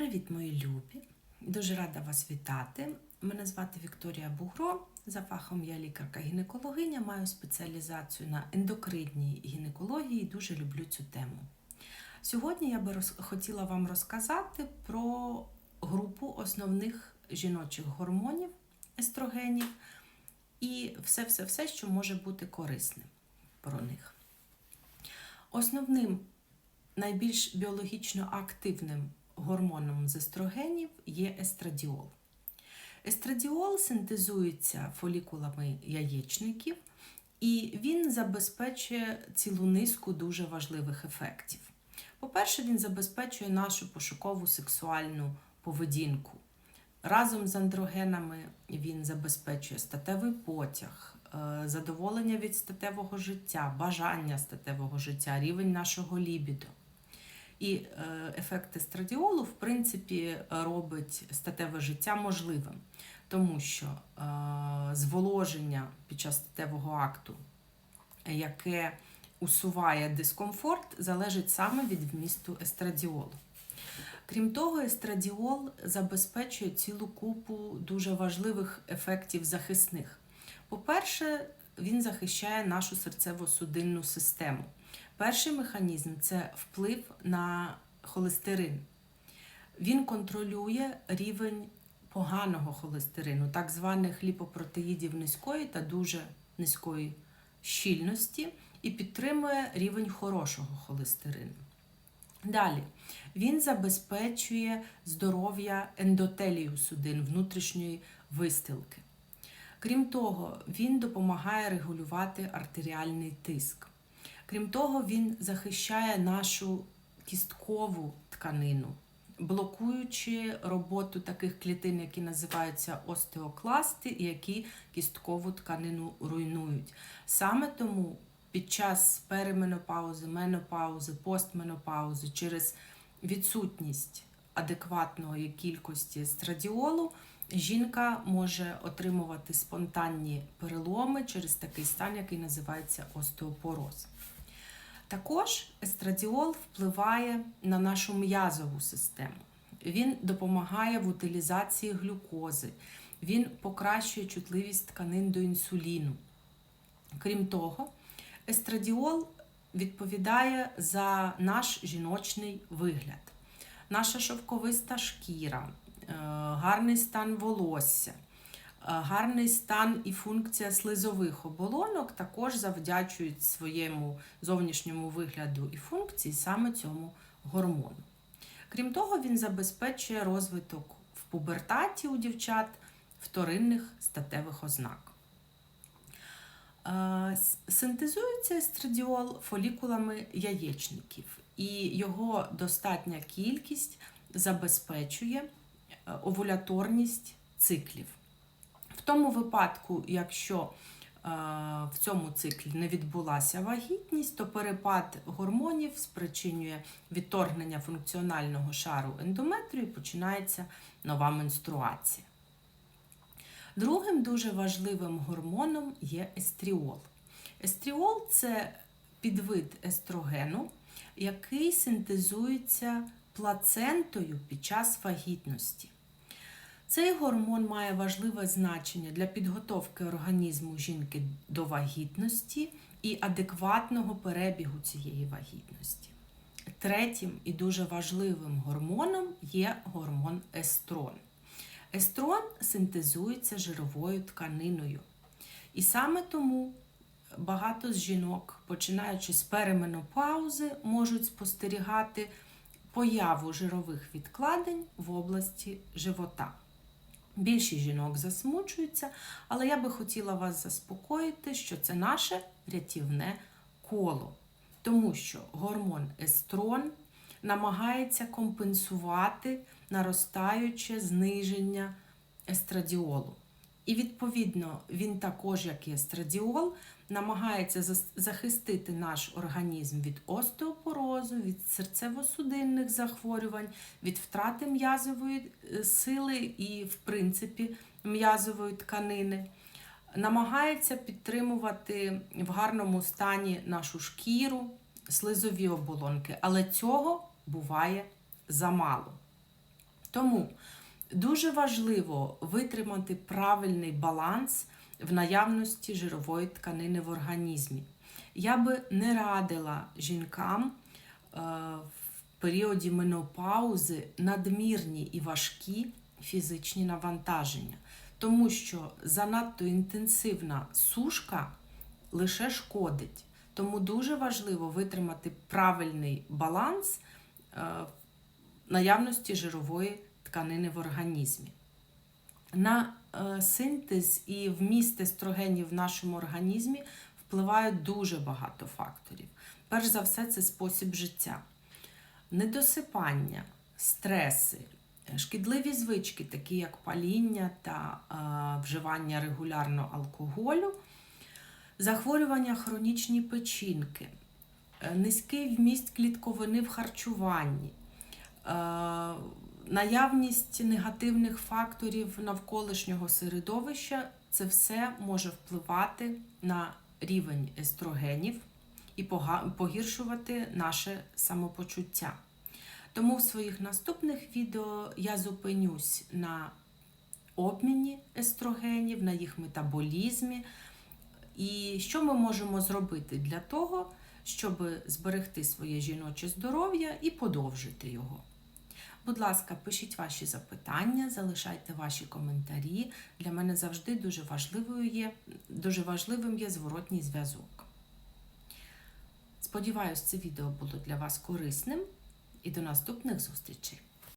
Привіт, мої любі! Дуже рада вас вітати. Мене звати Вікторія Бугро. За фахом я лікарка-гінекологиня, маю спеціалізацію на ендокринній гінекології і дуже люблю цю тему. Сьогодні я би роз... хотіла вам розказати про групу основних жіночих гормонів естрогенів і все-все-все, що може бути корисним про них. Основним найбільш біологічно активним гормоном з естрогенів є естрадіол. Естрадіол синтезується фолікулами яєчників, і він забезпечує цілу низку дуже важливих ефектів. По-перше, він забезпечує нашу пошукову сексуальну поведінку. Разом з андрогенами він забезпечує статевий потяг, е, задоволення від статевого життя, бажання статевого життя, рівень нашого лібіду. І е, ефект естрадіолу, в принципі, робить статеве життя можливим, тому що е, зволоження під час статевого акту, яке усуває дискомфорт, залежить саме від вмісту естрадіолу. Крім того, естрадіол забезпечує цілу купу дуже важливих ефектів захисних. По-перше, він захищає нашу серцево-судинну систему. Перший механізм це вплив на холестерин. Він контролює рівень поганого холестерину, так званих ліпопротеїдів низької та дуже низької щільності, і підтримує рівень хорошого холестерину. Далі, він забезпечує здоров'я ендотелію судин внутрішньої вистилки. Крім того, він допомагає регулювати артеріальний тиск. Крім того, він захищає нашу кісткову тканину, блокуючи роботу таких клітин, які називаються остеокласти, і які кісткову тканину руйнують. Саме тому під час переменопаузи, менопаузи, постменопаузи через відсутність адекватної кількості страдіолу жінка може отримувати спонтанні переломи через такий стан, який називається остеопороз. Також естрадіол впливає на нашу м'язову систему. Він допомагає в утилізації глюкози, він покращує чутливість тканин до інсуліну. Крім того, естрадіол відповідає за наш жіночний вигляд, наша шовковиста шкіра, е, гарний стан волосся. Гарний стан і функція слизових оболонок також завдячують своєму зовнішньому вигляду і функції саме цьому гормону. Крім того, він забезпечує розвиток в пубертаті у дівчат вторинних статевих ознак. Синтезується естрадіол фолікулами яєчників, і його достатня кількість забезпечує овуляторність циклів. В тому випадку, якщо е, в цьому циклі не відбулася вагітність, то перепад гормонів спричинює відторгнення функціонального шару ендометрію і починається нова менструація. Другим дуже важливим гормоном є естріол. Естріол це підвид естрогену, який синтезується плацентою під час вагітності. Цей гормон має важливе значення для підготовки організму жінки до вагітності і адекватного перебігу цієї вагітності. Третім і дуже важливим гормоном є гормон естрон. Естрон синтезується жировою тканиною. І саме тому багато з жінок, починаючи з переменопаузи, можуть спостерігати появу жирових відкладень в області живота. Більшість жінок засмучуються, але я би хотіла вас заспокоїти, що це наше рятівне коло. Тому що гормон естрон намагається компенсувати наростаюче зниження естрадіолу. І, відповідно, він також, як і естрадіол, намагається захистити наш організм від остеопорозу, від серцево-судинних захворювань, від втрати м'язової е, сили і, в принципі, м'язової тканини. Намагається підтримувати в гарному стані нашу шкіру, слизові оболонки, але цього буває замало. Тому дуже важливо витримати правильний баланс в наявності жирової тканини в організмі. Я би не радила жінкам е, в періоді менопаузи надмірні і важкі фізичні навантаження, тому що занадто інтенсивна сушка лише шкодить. Тому дуже важливо витримати правильний баланс е, наявності жирової тканини в організмі. На е, синтез і вміст естрогенів в нашому організмі впливає дуже багато факторів. Перш за все, це спосіб життя, недосипання, стреси, шкідливі звички, такі як паління та е, вживання регулярно алкоголю, захворювання хронічні печінки, е, низький вміст клітковини в харчуванні. Наявність негативних факторів навколишнього середовища це все може впливати на рівень естрогенів і погіршувати наше самопочуття. Тому в своїх наступних відео я зупинюсь на обміні естрогенів, на їх метаболізмі. І що ми можемо зробити для того, щоб зберегти своє жіноче здоров'я і подовжити його. Будь ласка, пишіть ваші запитання, залишайте ваші коментарі. Для мене завжди дуже важливою є, дуже важливим є зворотній зв'язок. Сподіваюсь, це відео було для вас корисним і до наступних зустрічей!